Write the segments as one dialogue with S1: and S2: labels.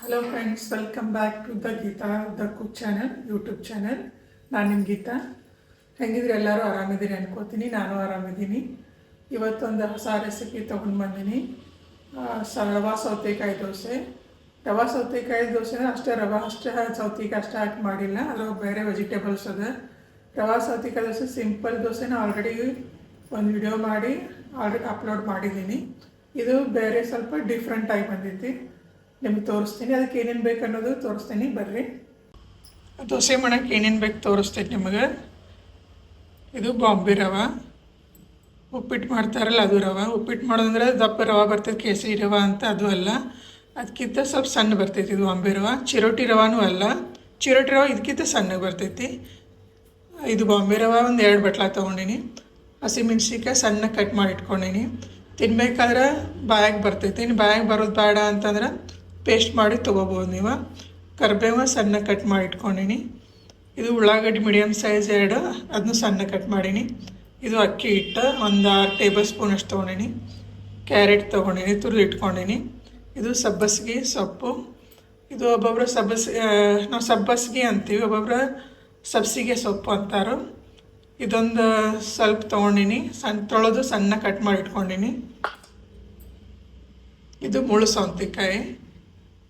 S1: Hello friends welcome back to the Geeta the cook channel YouTube channel ನಾನು ನಿಮ್ಮ ಗೀತಾ. ಹೆಂಗಿದ್ರೆ? ಎಲ್ಲರೂ ಆರಾಮಿದ್ದೀನಿ ಅನ್ಕೋತೀನಿ. ನಾನು ಆರಾಮಿದ್ದೀನಿ. ಇವತ್ತೊಂದು ಹೊಸ ರೆಸಿಪಿ ತೊಗೊಂಡು ಬಂದೀನಿ. ರವಾ ಸೌತೆಕಾಯಿ ದೋಸೆ. ರವಾ ಸೌತೆಕಾಯಿ ದೋಸೆ ಅಷ್ಟೇ, ರವಾ ಅಷ್ಟೇ, ಸೌತೆಕಾಯಿ ಅಷ್ಟೇ ಹಾಕಿ ಮಾಡಿಲ್ಲ. ಅದ್ರ ಬೇರೆ ವೆಜಿಟೇಬಲ್ಸ್ ಅದ. ರವಾ ಸೌತೆಕಾಯಿ ದೋಸೆ ಸಿಂಪಲ್ ದೋಸೆನ ಆಲ್ರೆಡಿ ಒಂದು ವಿಡಿಯೋ ಮಾಡಿ ಆಲ್ರೆಡಿ ಅಪ್ಲೋಡ್ ಮಾಡಿದ್ದೀನಿ. ಇದು ಬೇರೆ ಸ್ವಲ್ಪ ಡಿಫ್ರೆಂಟ್ ಆಗಿ ಬಂದೈತಿ ನಿಮ್ಗೆ ತೋರಿಸ್ತೀನಿ. ಅದಕ್ಕೆ ಏನೇನು ಬೇಕು ಅನ್ನೋದು ತೋರಿಸ್ತೀನಿ. ಬರ್ರಿ. ದೋಸೆ ಮಾಡೋಕ್ಕೆ ಏನೇನು ಬೇಕು ತೋರಿಸ್ತೈತೆ ನಿಮಗೆ. ಇದು ಬಾಂಬೆ ರವೆ. ಉಪ್ಪಿಟ್ಟು ಮಾಡ್ತಾರಲ್ಲ ಅದು ರವೆ. ಉಪ್ಪಿಟ್ಟು ಮಾಡೋದಂದ್ರೆ ದಪ್ಪ ರವೆ ಬರ್ತೈತೆ ಕೇಸರಿ ರವೆ ಅಂತ ಅದು ಅಲ್ಲ. ಅದಕ್ಕಿಂತ ಸ್ವಲ್ಪ ಸಣ್ಣ ಬರ್ತೈತಿ ಇದು ಬಾಂಬೆ ರವೆ. ಚಿರೋಟಿ ರವಾನೂ ಅಲ್ಲ. ಚಿರೋಟಿ ರವೆ ಇದಕ್ಕಿಂತ ಸಣ್ಣಗೆ ಬರ್ತೈತಿ. ಇದು ಬಾಂಬೆ ರವೆ ಒಂದು ಎರಡು ಬಟ್ಲ ತೊಗೊಂಡಿನಿ. ಹಸಿಮೆಣ್ಸಿಕಾಯಿ ಸಣ್ಣ ಕಟ್ ಮಾಡಿ ಇಟ್ಕೊಂಡೀನಿ. ತಿನ್ಬೇಕಾದ್ರೆ ಬಾಯಾಗೆ ಬರ್ತೈತಿ. ಇನ್ನು ಬಾಯಾಗೆ ಬರೋದು ಬೇಡ ಅಂತಂದ್ರೆ ಪೇಸ್ಟ್ ಮಾಡಿ ತೊಗೋಬೋದು ನೀವು. ಕರಿಬೇವ ಸಣ್ಣ ಕಟ್ ಮಾಡಿ ಇಟ್ಕೊಂಡಿನಿ ಇದು ಉಳ್ಳಾಗಡ್ಡಿ ಮೀಡಿಯಮ್ ಸೈಜ್ ಎರಡು ಅದನ್ನು ಸಣ್ಣ ಕಟ್ ಮಾಡೀನಿ. ಇದು ಅಕ್ಕಿ ಹಿಟ್ಟು, ಒಂದು ಆರು ಟೇಬಲ್ ಸ್ಪೂನ್ ಅಷ್ಟು ತೊಗೊಂಡಿನಿ. ಕ್ಯಾರೆಟ್ ತೊಗೊಂಡಿನಿ, ತುರಿದು ಇಟ್ಕೊಂಡಿನಿ. ಇದು ಸಬ್ಬಸ್ಗೆ ಸೊಪ್ಪು. ಇದು ಒಬ್ಬೊಬ್ಬರು ಸಬ್ಬಸ್ ನಾವು ಸಬ್ಬಸ್ಗೆ ಅಂತೀವಿ ಒಬ್ಬೊಬ್ಬರು ಸಬ್ಸಿಗೆ ಸೊಪ್ಪು ಅಂತಾರೆ. ಇದೊಂದು ಸ್ವಲ್ಪ ತೊಗೊಂಡಿನಿ ಸಣ್ಣ ತೊಳೆದು ಸಣ್ಣ ಕಟ್ ಮಾಡಿ ಇಟ್ಕೊಂಡಿನಿ ಇದು ಮುಳು ಸೌಂತಿಕಾಯಿ.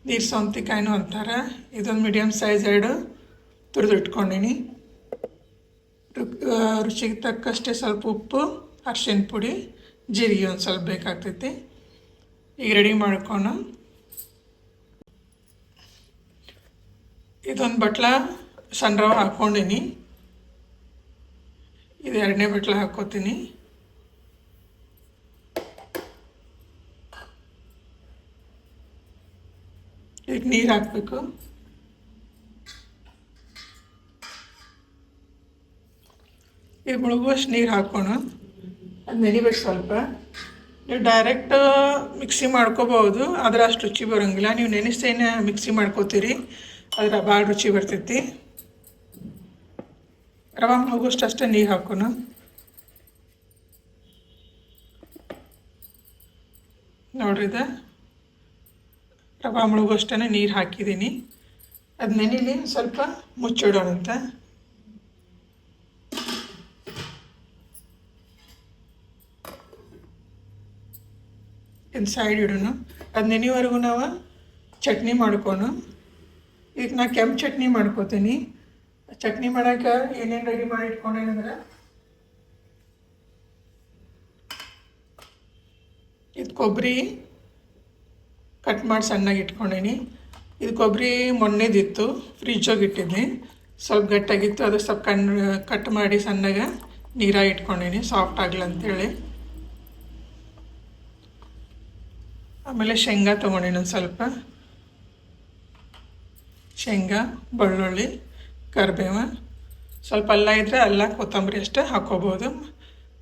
S1: ನೀರು ಸೌಂತಿಕಾಯಿನೂ ಅಂತಾರೆ. ಇದೊಂದು ಮೀಡಿಯಮ್ ಸೈಜ್ ಎರಡು ತುರಿದು ಇಟ್ಕೊಂಡೀನಿ ರುಚಿಗೆ ತಕ್ಕಷ್ಟೇ ಸ್ವಲ್ಪ ಉಪ್ಪು, ಅರ್ಶಿನ ಪುಡಿ, ಜೀರಿಗೆ ಒಂದು ಸ್ವಲ್ಪ ಬೇಕಾಗ್ತೈತಿ. ಈಗ ರೆಡಿ ಮಾಡ್ಕೊಂಡು ಇದೊಂದು ಬಟ್ಲ ಸಣ್ಣ ರವೆ ಹಾಕ್ಕೊಂಡೀನಿ ಇದು ಎರಡನೇ ಬಟ್ಲ ಹಾಕ್ಕೋತೀನಿ ಈಗ ನೀರು ಹಾಕಬೇಕು ಈಗ ಮುಳುಗುವಷ್ಟು ನೀರು ಹಾಕೋಣ ಅದು ನೆನಿಬೇಕು ಸ್ವಲ್ಪ ನೀವು ಡೈರೆಕ್ಟ್ ಮಿಕ್ಸಿ ಮಾಡ್ಕೋಬೋದು ಆದ್ರೆ ಅಷ್ಟು ರುಚಿ ಬರೋಂಗಿಲ್ಲ ನೀವು ನೆನೆಸ್ತೇನೆ ಮಿಕ್ಸಿ ಮಾಡ್ಕೋತೀರಿ ಅದರ ಭಾಳ ರುಚಿ ಬರ್ತೈತಿ ರವೆ ಮುಳುಗುವಷ್ಟು ಅಷ್ಟೇ ನೀರು ಹಾಕೋಣ ನೋಡ್ರಿ ಇದು ರವೆ ಮುಳುಗುವಷ್ಟೇ ನೀರು ಹಾಕಿದ್ದೀನಿ. ಅದು ನೆನೀಲಿ ಸ್ವಲ್ಪ ಮುಚ್ಚಿಡೋಣಂತ. ಇದು ಸೈಡ್ ಇಡೋಣ. ಅದು ನೆನೆವರೆಗೂ ನಾವು ಚಟ್ನಿ ಮಾಡ್ಕೋಣ. ಈಗ ನಾ ಕೆಂಪು ಚಟ್ನಿ ಮಾಡ್ಕೋತೀನಿ. ಚಟ್ನಿ ಮಾಡೋಕೆ ಏನೇನು ರೆಡಿ ಮಾಡಿ ಇಟ್ಕೊಂಡೇನಂದ್ರೆ ಇದು ಕೊಬ್ಬರಿ ಕಟ್ ಮಾಡಿ ಸಣ್ಣಗೆ ಇಟ್ಕೊಂಡೀನಿ. ಇದು ಕೊಬ್ಬರಿ ಮೊನ್ನೆದಿತ್ತು ಫ್ರಿಜ್ಜಾಗಿ ಇಟ್ಟಿದ್ದೆ ಸ್ವಲ್ಪ ಗಟ್ಟಾಗಿತ್ತು, ಅದು ಸ್ವಲ್ಪ ಕಣ್ಣು ಕಟ್ ಮಾಡಿ ಸಣ್ಣಗೆ ನೀರಾಗಿ ಇಟ್ಕೊಂಡೀನಿ ಸಾಫ್ಟ್ ಆಗಲಿ ಅಂತೇಳಿ. ಆಮೇಲೆ ಶೇಂಗಾ ತೊಗೊಂಡಿನಿ ಒಂದು ಸ್ವಲ್ಪ. ಶೇಂಗಾ, ಬೆಳ್ಳುಳ್ಳಿ, ಕರಿಬೇವು. ಸ್ವಲ್ಪ ಅಲ್ಲ ಇದ್ದರೆ ಅಲ್ಲ, ಕೊತ್ತಂಬರಿ ಅಷ್ಟೇ ಹಾಕ್ಕೋಬೋದು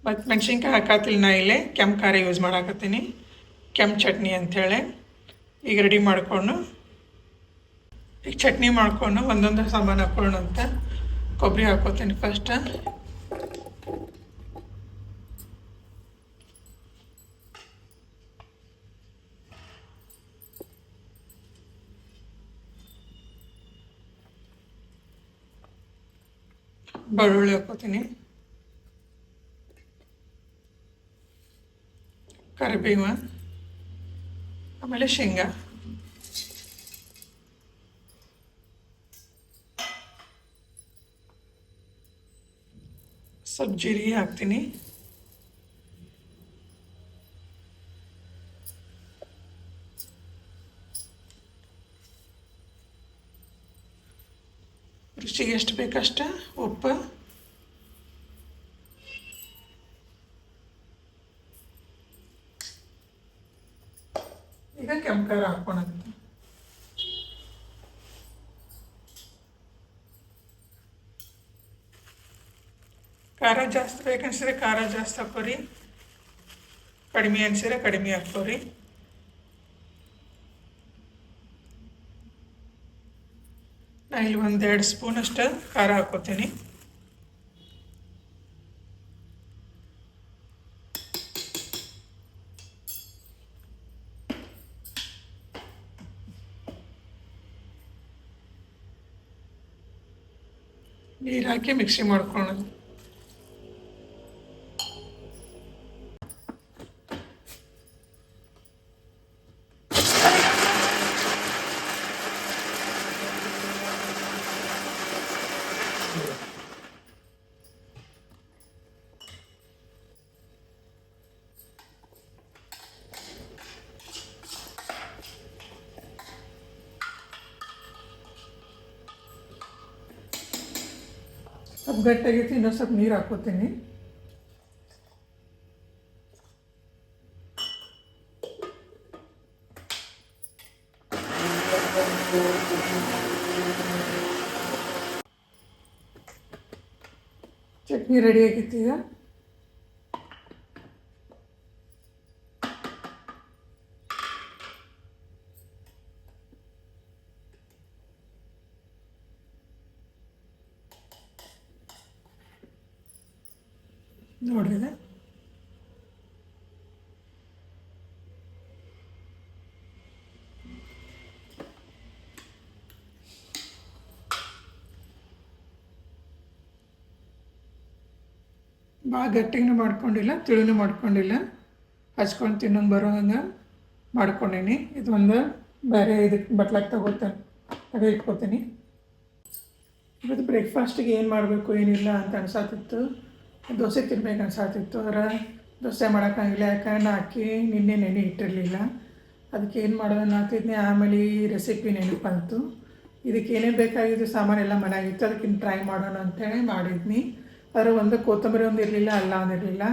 S1: ಮತ್ತು ಮೆಣಸಿನ್ಕಾಯಿ ಹಾಕತ್ತಿಲ್ಲ ನಾ ಇಲ್ಲೇ, ಕೆಂಪು ಖಾರ ಯೂಸ್ ಮಾಡಾಕತ್ತೀನಿ. ಕೆಂಪು ಚಟ್ನಿ ಅಂಥೇಳಿ ಈಗ ರೆಡಿ ಮಾಡಿಕೊಂಡು, ಈಗ ಚಟ್ನಿ ಮಾಡಿಕೊಂಡು ಒಂದೊಂದು ಸಾಮಾನು ಹಾಕ್ಕೊಳ್ಳೋಣ ಅಂತ. ಕೊಬ್ಬರಿ ಹಾಕೋತೀನಿ ಫಸ್ಟ್ ಬೆಳ್ಳುಳ್ಳಿ ಹಾಕ್ಕೊತೀನಿ ಕರಿಬೇವು ಆಮೇಲೆ ಶೇಂಗಾ ಸ್ವಲ್ಪ ಜೀರಿಗೆ ಹಾಕ್ತೀನಿ ರುಚಿಗೆ ಎಷ್ಟು ಬೇಕಷ್ಟ ಉಪ್ಪು ಈಗ ಕೆಂಪು ಖಾರ ಹಾಕ್ಕೊಳಂತ ಖಾರ ಜಾಸ್ತಿ ಬೇಕನ್ಸಿದ್ರೆ ಖಾರ ಜಾಸ್ತಿ ಹಾಕೋರಿ ಕಡಿಮೆ ಅನ್ಸಿದ್ರೆ ಕಡಿಮೆ ಹಾಕೋರಿ ನಾ ಇಲ್ಲಿ ಒಂದೆರಡು ಸ್ಪೂನ್ ಅಷ್ಟು ಖಾರ ಹಾಕೋತೀನಿ ನೀರು ಹಾಕಿ ಮಿಕ್ಸಿ ಮಾಡ್ಕೊಳ್ಳೋದು ಸ್ವಲ್ಪ ಗಟ್ಟಿಯಾಗೈತಿ ಇನ್ನೊಂದು ಸ್ವಲ್ಪ ನೀರು ಹಾಕೋತೀನಿ ಚಟ್ನಿ ರೆಡಿ ಆಗಿತ್ತು ಈಗ ಭಾಳ ಗಟ್ಟಿನೂ ಮಾಡ್ಕೊಂಡಿಲ್ಲ, ತಿಳಿನೂ ಮಾಡ್ಕೊಂಡಿಲ್ಲ. ಹಚ್ಕೊಂಡು ತಿನ್ನೋಂಗೆ ಬರೋ ಹಂಗೆ ಮಾಡ್ಕೊಂಡೀನಿ. ಇದು ಒಂದು ಬೇರೆ ಇದಕ್ಕೆ ಬಟ್ಲಾಗಿ ತಗೋತಾನೆ ಅದೇ ಇಟ್ಕೊತೀನಿ. ಇವತ್ತು ಬ್ರೇಕ್ಫಾಸ್ಟಿಗೆ ಏನು ಮಾಡಬೇಕು, ಏನಿಲ್ಲ ಅಂತ ಅನ್ಸಾತಿತ್ತು. ದೋಸೆ ತಿನ್ಬೇಕು ಅನ್ಸಾತಿತ್ತು. ಅದರ ದೋಸೆ ಮಾಡೋಕ್ಕಾಗಿಲ್ಲ ಯಾಕಂದ್ರೆ ಅಕ್ಕಿ ನಿನ್ನೆ ನೆನೆ ಇಟ್ಟಿರಲಿಲ್ಲ. ಅದಕ್ಕೆ ಏನು ಮಾಡೋದನ್ನ ಹಾಕ್ತಿದ್ನಿ ಆಮೇಲೆ ಈ ರೆಸಿಪಿ ನೆನಪು ಬಂತು ಇದಕ್ಕೆ ಏನೇನು ಬೇಕಾಗಿದ್ದು ಸಾಮಾನೆಲ್ಲ ಮನೆಯಾಗಿತ್ತು ಅದಕ್ಕೆ ಟ್ರೈ ಮಾಡೋಣ ಅಂತೇಳಿ ಮಾಡಿದ್ನಿ. ಅದರ ಒಂದು ಕೊತ್ತಂಬರಿ ಒಂದು ಇರಲಿಲ್ಲ ಅಲ್ಲ ಒಂದಿರಲಿಲ್ಲ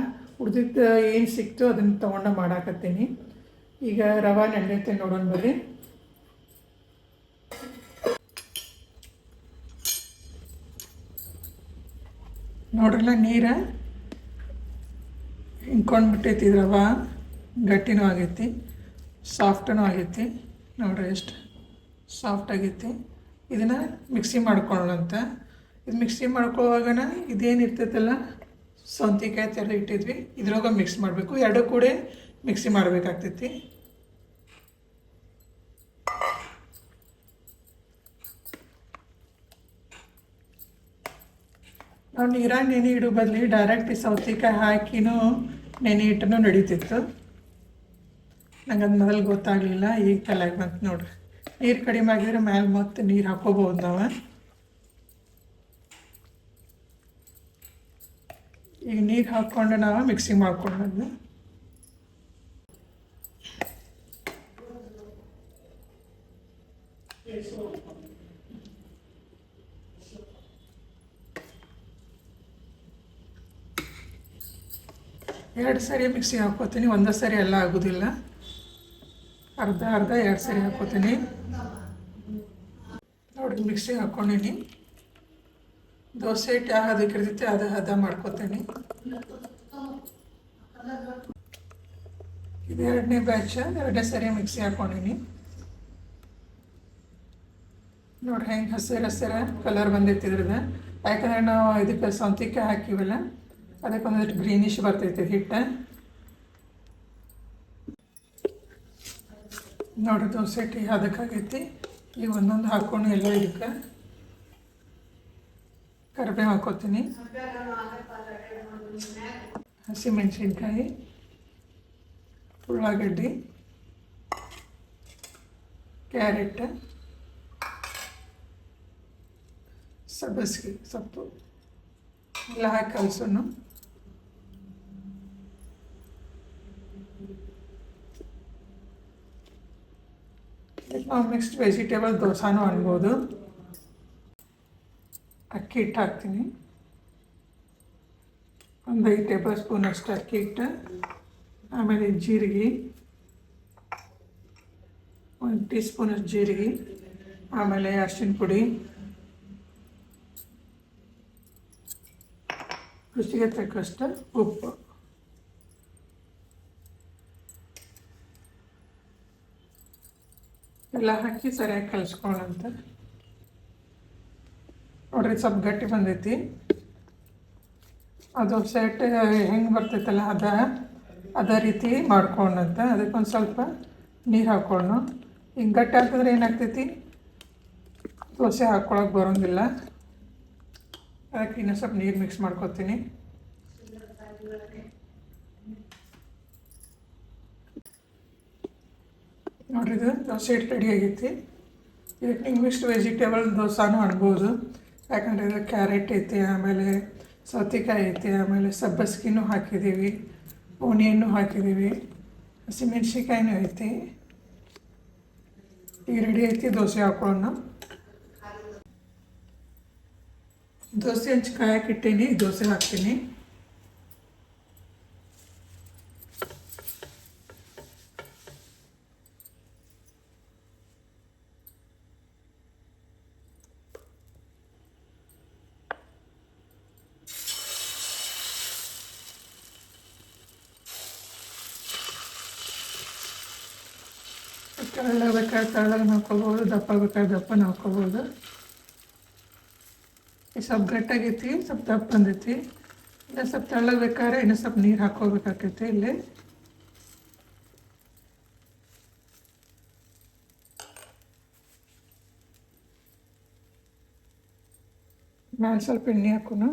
S1: ಉಳಿದಿದ್ದು ಏನು ಸಿಕ್ತು ಅದನ್ನು ತೊಗೊಂಡು ಮಾಡಾಕತ್ತೀನಿ. ಈಗ ರವೆ ನೆನೆಯುತ್ತೆ ನೋಡೋಣ ಬರ್ರಿ. ನೋಡ್ರಲ್ಲ ನೀರ? ಹಿಂಕೊಂಡ್ಬಿಟ್ಟೈತಿ ರವೆ. ಗಟ್ಟಿನೂ ಆಗೈತಿ, ಸಾಫ್ಟನೂ ಆಗೈತಿ. ನೋಡ್ರಿ ಎಷ್ಟು ಸಾಫ್ಟ್ ಆಗೈತಿ. ಇದನ್ನು ಮಿಕ್ಸಿ ಮಾಡ್ಕೊಳ್ಳೋಣಂತ. ಇದು ಮಿಕ್ಸಿ ಮಾಡ್ಕೊಳ್ಳುವಾಗನ ಇದೇನು ಇರ್ತೈತಲ್ಲ? ಸೌಂತಿಕಾಯಿ ಥರ ಇಟ್ಟಿದ್ವಿ. ಇದ್ರೊಳಗೆ ಮಿಕ್ಸ್ ಮಾಡಬೇಕು. ಎರಡು ಕೂಡ ಮಿಕ್ಸಿ ಮಾಡಬೇಕಾಗ್ತೈತಿ. ನಾವು ನೀರಾಗ ನೆನೆ ಇಡೋ ಬದಲಿ ಡೈರೆಕ್ಟ್ ಈ ಸೌತೆಕಾಯಿ ಹಾಕಿನೂ ನೆನೆ ಇಟ್ಟನು ನಡೀತಿತ್ತು. ನಂಗೆ ಅದು ಮೊದಲು ಗೊತ್ತಾಗಲಿಲ್ಲ. ಈಗ ತಲೆಗೆ ಬಂತು ನೋಡ್ರಿ. ನೀರು ಕಡಿಮೆ ಆಗಿದ್ರೆ ಮ್ಯಾಲೆ ಮತ್ತೆ ನೀರು ಹಾಕೋಬೋದು ನಾವು. ಈಗ ನೀರು ಹಾಕ್ಕೊಂಡು ನಾವು ಮಿಕ್ಸಿಂಗ್ ಮಾಡ್ಕೊಂಡದ್ದು ಎರಡು ಸರಿ ಮಿಕ್ಸಿ ಹಾಕ್ಕೋತೀನಿ, ಒಂದೇ ಸರಿ ಎಲ್ಲ ಆಗೋದಿಲ್ಲ. ಅರ್ಧ ಅರ್ಧ, ಎರಡು ಸರಿ ಹಾಕ್ಕೋತೀನಿ. ನೋಡಿ ಮಿಕ್ಸಿಗೆ ಹಾಕ್ಕೊಂಡೀನಿ ದೋಸೆ ಹಿಟ್ಟು ಯಾವ ಅದಕ್ಕೆ ಇರ್ತೈತಿ ಅದು ಹದ ಮಾಡ್ಕೋತೇನೆ. ಇದು ಎರಡನೇ ಬ್ಯಾಚ್ ಎರಡನೇ ಸರಿ ಮಿಕ್ಸಿ ಹಾಕ್ಕೊಂಡಿನಿ ನೋಡ್ರಿ ಹೆಂಗೆ ಹಸಿರು ಹಸಿರ ಕಲರ್ ಬಂದೈತಿ ಇದ್ರದ ಯಾಕಂದ್ರೆ ನಾವು ಇದಕ್ಕೆ ಸೌಂತಿಕಾಯಿ ಹಾಕಿವಲ್ಲ ಅದಕ್ಕೆ ಒಂದಷ್ಟು ಗ್ರೀನಿಶ್ ಬರ್ತೈತಿ ಹಿಟ್ಟು. ನೋಡಿ ದೋಸೆ ಟೀ ಅದಕ್ಕಾಗೈತಿ ಈಗ ಒಂದೊಂದು ಹಾಕೊಂಡು ಎಲ್ಲ ಇದಕ್ಕೆ ಕರಿಬೇವು ಹಾಕೋತೀನಿ. ಹಸಿಮೆಣಸಿನ್ಕಾಯಿ ಉಳ್ಳಾಗಡ್ಡಿ, ಕ್ಯಾರೆಟ್, ಸಬ್ಬಸಿಗೆ ಸೊಪ್ಪು ಎಲ್ಲ ಹಾಕಿ ಕಲಸೋನು ನಾವು ನೆಕ್ಸ್ಟ್ ವೆಜಿಟೇಬಲ್ ದೋಸಾನು ಅನ್ಬೋದು. ಅಕ್ಕಿ ಹಿಟ್ಟು ಹಾಕ್ತೀನಿ ಒಂದು ಐದು ಟೇಬಲ್ ಸ್ಪೂನ್ ಅಷ್ಟು ಅಕ್ಕಿ ಹಿಟ್ಟು ಆಮೇಲೆ ಜೀರಿಗೆ, ಒಂದು ಟೀ ಸ್ಪೂನಷ್ಟು ಜೀರಿಗೆ, ಆಮೇಲೆ ಅರಿಶಿನ ಪುಡಿ. ರುಚಿಗೆ ತಕ್ಕಷ್ಟು ಉಪ್ಪು. ಎಲ್ಲ ಹಾಕಿ ಸರಿಯಾಗಿ ಕಲಿಸ್ಕೊಳ್ಳೋಂತ ನೋಡ್ರಿ ಸ್ವಲ್ಪ ಗಟ್ಟಿ ಬಂದೈತಿ. ಅದು ಸೆಟ್ ಹೆಂಗೆ ಬರ್ತೈತಲ್ಲ ಅದ, ಅದೇ ರೀತಿ ಮಾಡ್ಕೊಂಡಂತ ಅದಕ್ಕೊಂದು ಸ್ವಲ್ಪ ನೀರು ಹಾಕ್ಕೊಂಡು ಹಿಂಗೆ ಗಟ್ಟಿ ಹಾಕಿದ್ರೆ ಏನಾಗ್ತೈತಿ? ದೋಸೆ ಹಾಕ್ಕೊಳಕ್ಕೆ ಬರೋಂಗಿಲ್ಲ. ಅದಕ್ಕೆ ಇನ್ನೂ ಸ್ವಲ್ಪ ನೀರು ಮಿಕ್ಸ್ ಮಾಡ್ಕೊತೀನಿ. ನೋಡ್ರಿ ಇದು ದೋಸೆ ಹಿಟ್ಟು ರೆಡಿ ಆಗೈತಿ. ಇದಕ್ಕೆ ನಿಮ್ಗೆ ಮಿಕ್ಸ್ಡ್ ವೆಜಿಟೇಬಲ್ ದೋಸಾನು ಅನ್ಬೋದು. ಯಾಕಂದರೆ ಕ್ಯಾರೆಟ್ ಐತಿ, ಆಮೇಲೆ ಸೌತೆಕಾಯಿ ಐತಿ, ಆಮೇಲೆ ಸಬ್ಬಸ್ಗಿನೂ ಹಾಕಿದ್ದೀವಿ ಓಣಿಯನ್ನು ಹಾಕಿದ್ದೀವಿ ಹಸಿಮೆಣ್ಸಿಕಾಯಿನೂ ಐತಿ. ಈಗ ರೆಡಿ ಐತಿ, ದೋಸೆ ಹಾಕೊಳ್ಳೋಣ. ದೋಸೆ ಹಂಚಿ ಕಾಯಕ್ಕೆ ಇಟ್ಟೀನಿ, ದೋಸೆ ಹಾಕ್ತೀನಿ. ಹಾಕ್ಕೋಬೋದು ದಪ್ಪ ಬೇಕಾದ್ರೆ ದಪ್ಪನ ಹಾಕ್ಕೋಬೋದು ಸ್ವಲ್ಪ ಗಟ್ಟಾಗೈತಿ ಸ್ವಲ್ಪ ದಪ್ಪ ಬಂದೈತಿ. ಇನ್ನು ಸ್ವಲ್ಪ ತಳ್ಳಬೇಕಾದ್ರೆ ಇನ್ನೂ ಸ್ವಲ್ಪ ನೀರು ಹಾಕೋಬೇಕಾಕೈತಿ ಇಲ್ಲಿ. ನಾನು ಸ್ವಲ್ಪ ಎಣ್ಣೆ ಹಾಕೋಣ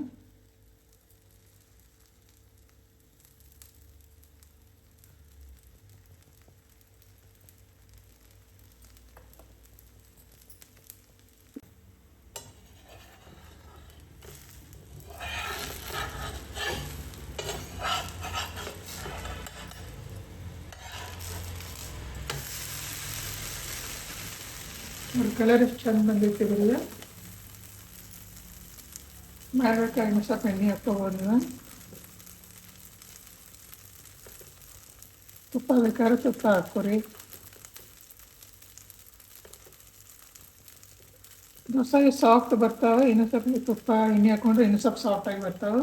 S1: ನೋಡಿ ಕಲರ್ ಎಷ್ಟು ಚಂದ ಬಂದೈತಿ ಬರೀ ಮಾಡ್ಬೇಕಾದ್ರೆ ಸ್ವಲ್ಪ ಎಣ್ಣೆ ಹಾಕ್ಕೋಬೋದು. ತುಪ್ಪ ಬೇಕಾದ್ರೆ ತುಪ್ಪ ಹಾಕೋರಿ ದೋಸೆ ಸಾಫ್ಟ್ ಬರ್ತಾವೆ ಇನ್ನೂ ಸ್ವಲ್ಪ ತುಪ್ಪ ಎಣ್ಣೆ ಹಾಕೊಂಡ್ರೆ ಇನ್ನೂ ಸ್ವಲ್ಪ ಸಾಫ್ಟಾಗಿ ಬರ್ತಾವೆ.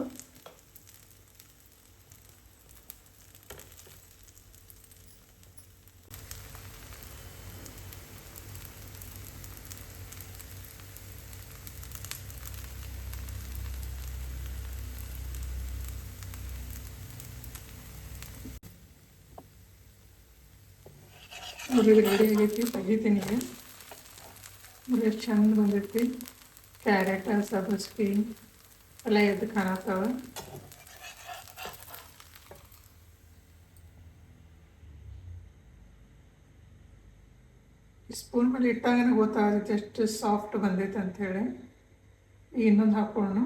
S1: ನೋಡಿ ರೆಡಿ ಆಗೈತಿ ತೆಗಿತೀನಿ ಈಗ ನೋಡಿ ಎಷ್ಟು ಚಂದ ಬಂದೈತಿ ಕ್ಯಾರೆಟ್ ಸಬ್ಬಸ್ಗಿ ಎಲ್ಲ ಎದ್ದು ಕಾಣತ್ತಾವ ಸ್ಪೂನ್ ಮೇಲೆ ಇಟ್ಟಾಗ ಗೊತ್ತಾಗುತ್ತೆ ಎಷ್ಟು ಸಾಫ್ಟ್ ಬಂದೈತೆ ಅಂಥೇಳಿ ಈಗ ಇನ್ನೊಂದು ಹಾಕ್ಕೊಳ್ಳೋಣ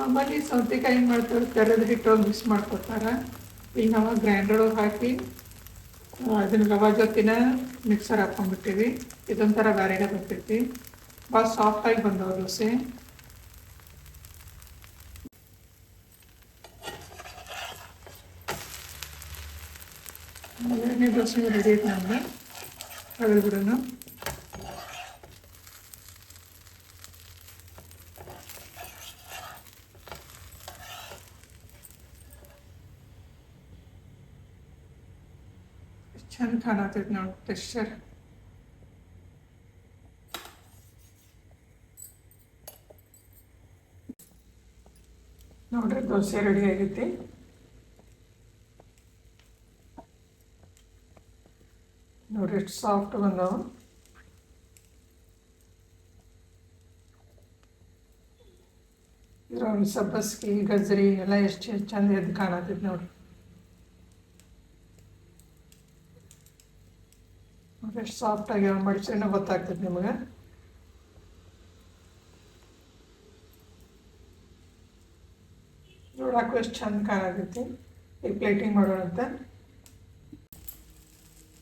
S1: ನಾರ್ಮಲಿ ಸೌತೆಕಾಯಿ ಮಾಡ್ತಾರೆ ತೆರೆದು ಹಿಟ್ಟು ಮಿಕ್ಸ್ ಮಾಡ್ಕೊತಾರೆ ಈಗ ನಾವು ಗ್ರೈಂಡರ್ ಹಾಕಿ ಅದನ್ನು ರವೆ ಜೊತೆನ ಮಿಕ್ಸರ್ ಹಾಕೊಂಡ್ಬಿಟ್ಟಿವಿ. ಇದೊಂಥರ ಬೇರೆನೇ ಬರ್ತೈತಿ. ಭಾಳ ಸಾಫ್ಟಾಗಿ ಬಂದವು ದೋಸೆ. ದೋಸೆ ರೆಡಿ ಐತೆ ನಮ್ಗೆ ಅದ್ರ ಬಿಡೋಣ ಎಷ್ಟು ಚಂದ ಕಾಣತೈತಿ ನೋಡಿ ಟೆಕ್ಸ್ಚರ್ ನೋಡ್ರಿ ದೋಸೆ ರೆಡಿ ಆಗೈತಿ ನೋಡ್ರಿ ಎಷ್ಟು ಸಾಫ್ಟ್ ಬಂದವು ಇದ್ರ ಸಬ್ಬಸ್ಗಿ ಗಜ್ರಿ ಎಲ್ಲ ಎಷ್ಟು ಚಂದ ಎದ್ದು ಕಾಣತೈತಿ ನೋಡ್ರಿ ಎಷ್ಟು ಸಾಫ್ಟ್ ಆಗ್ಯಾವ ಮಡಿಸಿನ ಗೊತ್ತಾಗ್ತೈತಿ ನಿಮಗೆ? ನೋಡೋಕ್ಕೂ ಎಷ್ಟು ಚಂದ ಕಾಣಾಗೈತಿ ಈ ಪ್ಲೇಟಿಂಗ್ ಮಾಡೋಣ ಅಂತ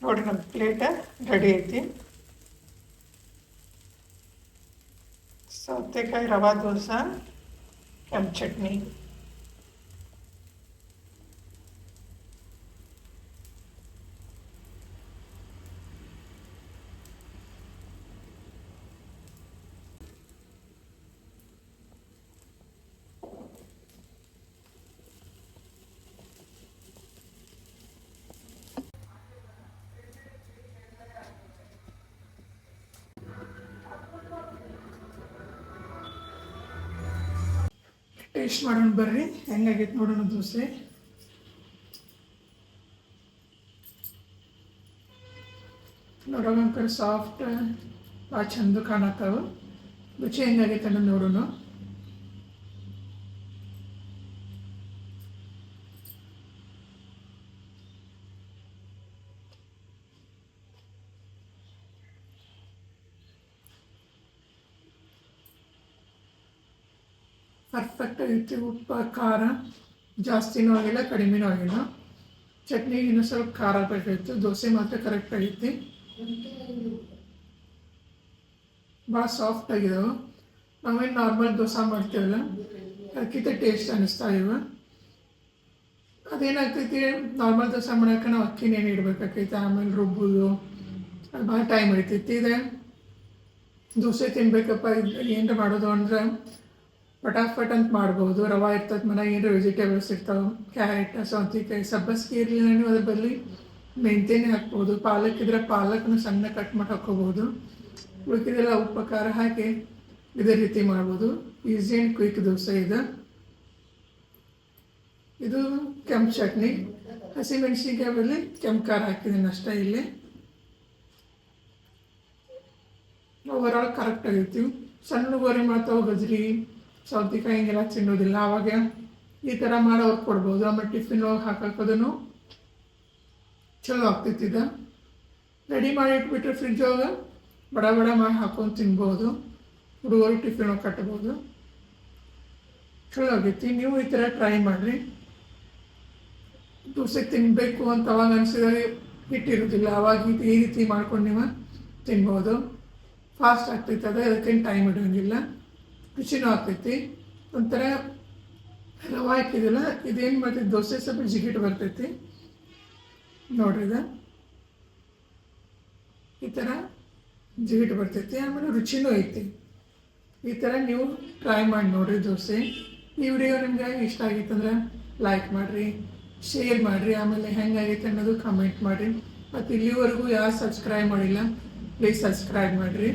S1: ನೋಡಿ ನಮ್ಮ ಪ್ಲೇಟ ರೆಡಿ ಐತಿ. ಸೌತೆಕಾಯಿ ರವಾ ದೋಸೆ, ಕೆಂಪು ಚಟ್ನಿ. ಟೇಸ್ಟ್ ಮಾಡೋಣ ಬರ್ರಿ. ಹೆಂಗಾಗೈತೆ ನೋಡೋಣ ದೋಸೆ ನೋಡೋಣ ಸಾಫ್ಟ್ ಭಾಳ ಚಂದ ಕಾಣತ್ತಾವ ರುಚಿ ಹೆಂಗಾಗೈತೆ ಅನ್ನೋದು ನೋಡೋಣ. ಪರ್ಫೆಕ್ಟ್ ಆಗೈತಿ ಉಪ್ಪು, ಖಾರ ಜಾಸ್ತಿನೂ ಆಗಿಲ್ಲ ಕಡಿಮೆನೂ ಆಗಿಲ್ಲ ಚಟ್ನಿ ಇನ್ನೂ ಸ್ವಲ್ಪ ಖಾರ ಬೇಕಾಗಿತ್ತು. ದೋಸೆ ಮಾತ್ರ ಕರೆಕ್ಟ್ ಆಗೈತಿ ಭಾಳ ಸಾಫ್ಟ್ ಆಗಿದಾವೆ ನಾವೇನು ನಾರ್ಮಲ್ ದೋಸೆ ಮಾಡ್ತೀವಲ್ಲ, ಅದಕ್ಕಿಂತ ಟೇಸ್ಟ್ ಅನ್ನಿಸ್ತಾ ಇವ ಅದೇನಾಗ್ತೈತಿ ನಾರ್ಮಲ್ ದೋಸೆ ಮಾಡೋಕೆ ನಾವು ಅಕ್ಕಿನೇನು ಇಡಬೇಕಾಗೈತೆ ಆಮೇಲೆ ರುಬ್ಬೋದು. ಅದು ಭಾಳ ಟೈಮ್ ಹಿಡಿತೈತಿ. ಇದೆ ದೋಸೆ ತಿನ್ಬೇಕಪ್ಪ ಇದು ಏನರ ಮಾಡೋದು ಅಂದ್ರೆ ಪಟಾಫಟ್ ಅಂತ ಮಾಡ್ಬೋದು, ರವೆ ಇರ್ತದೆ ಮನೆ, ಏನಾರ ವೆಜಿಟೇಬಲ್ಸ್ ಇರ್ತಾವೆ ಕ್ಯಾರೆಟ್ ಸೌತಿಕಾಯಿ, ಸಬ್ಬಸ್ಗೆ ಇರಲಿಲ್ಲ ನೀವು ಅದ್ರ ಬದಲಿ ಮೆಂತ್ಯನೇ ಹಾಕ್ಬೋದು, ಪಾಲಕ್ ಇದ್ರೆ ಪಾಲಕ್ನ ಸಣ್ಣ ಕಟ್ ಮಾಡಿ ಹಾಕ್ಕೋಬೋದು ಉಳಿಕಿದೆಲ್ಲ ಉಪ್ಪು, ಖಾರ ಹಾಕಿ ಇದೇ ರೀತಿ ಮಾಡ್ಬೋದು. ಈಸಿ ಆ್ಯಂಡ್ ಕ್ವಿಕ್ ದೋಸೆ ಇದು. ಇದು ಕೆಂಪು ಚಟ್ನಿ. ಹಸಿಮೆಣಸಿನ್ಕಾಯಿ ಬದಲಿ ಕೆಂಪು ಖಾರ ಹಾಕಿದ್ದೀನಿ ಅಷ್ಟೇ ಇಲ್ಲಿ. ಓವರಾಲ್ ಕರೆಕ್ಟ್ ಕರೆಕ್ಟಾಗಿರ್ತೀವಿ ಸಣ್ಣ ಗೋರಿ ಮಾಡ್ತಾವೆ, ಗಜ್ರಿ ಸೌತೆಕಾಯಿ ಹಿಂಗೆಲ್ಲ ತಿನ್ನೋದಿಲ್ಲ ಅವಾಗ ಈ ಥರ ಮಾಡೋರು ಕೊಡ್ಬೋದು. ಆಮೇಲೆ ಟಿಫಿನ್ ಒಳಗೆ ಹಾಕಾಕೋದನ್ನು ಚಲೋ ಆಗ್ತಿತ್ತಿದ ರೆಡಿ ಮಾಡಿ ಇಟ್ಬಿಟ್ರೆ ಫ್ರಿಜ್ ಒಳಗೆ ಬಡ ಬಡ ಮಾಡಿ ಹಾಕೊಂಡು ತಿನ್ಬೋದು. ಹುಡುಗರು ಟಿಫಿನ್ ಒಳಗೆ ಕಟ್ಬೋದು. ಚಲೋ ಆಗೈತಿ. ನೀವು ಈ ಥರ ಟ್ರೈ ಮಾಡಿರಿ. ದೋಸೆ ತಿನ್ನಬೇಕು ಅಂತ ಅವಾಗ ಅನಿಸಿದಾಗ ಹಿಟ್ಟಿರೋದಿಲ್ಲ. ಅವಾಗ ಈ- ರೀತಿ ಮಾಡ್ಕೊಂಡು ನೀವು ತಿನ್ಬೋದು. ಫಾಸ್ಟ್ ಆಗ್ತೈತೆ ಅದು. ಅದಕ್ಕೇನು ಟೈಮ್ ಇಡೋಂಗಿಲ್ಲ. ರುಚಿನೂ ಆಗ್ತೈತಿ. ಒಂಥರ ರವೆ ಹಾಕಿದಿಲ್ಲ ಇದೇನು ಮತ್ತೆ ದೋಸೆ ಸ್ವಲ್ಪ ಜಿಗಿಟ್ ಬರ್ತೈತಿ. ನೋಡ್ರಿ ಇದು. ಈ ಥರ ಜಿಗಿಟ್ ಬರ್ತೈತಿ, ಆಮೇಲೆ ರುಚಿನೂ ಐತಿ. ಈ ಥರ ನೀವು ಟ್ರೈ ಮಾಡಿ ನೋಡಿರಿ ದೋಸೆ. ಈ ವಿಡಿಯೋ ನಿಮ್ಗೆ ಇಷ್ಟ ಆಗಿತ್ತಂದ್ರೆ ಲೈಕ್ ಮಾಡಿರಿ ಶೇರ್ ಮಾಡಿರಿ, ಆಮೇಲೆ ಹೆಂಗಾಗೈತೆ ಅನ್ನೋದು ಕಮೆಂಟ್ ಮಾಡಿರಿ. ಮತ್ತು ಇಲ್ಲಿವರೆಗೂ ಯಾರು ಸಬ್ಸ್ಕ್ರೈಬ್ ಮಾಡಿಲ್ಲ ಪ್ಲೀಸ್ ಸಬ್ಸ್ಕ್ರೈಬ್ ಮಾಡಿರಿ.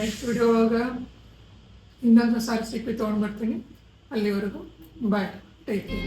S1: ನೆಕ್ಸ್ಟ್ ವಿಡಿಯೋ ಒಳಗೆ ಇನ್ನೊಂದು ಸಾರಿ ಸಿಕ್ಕಿ ತೊಗೊಂಡು ಬರ್ತೀನಿ. ಅಲ್ಲಿವರೆಗೂ ಬಾಯ್ ಟೇಕ್ ಕೇರ್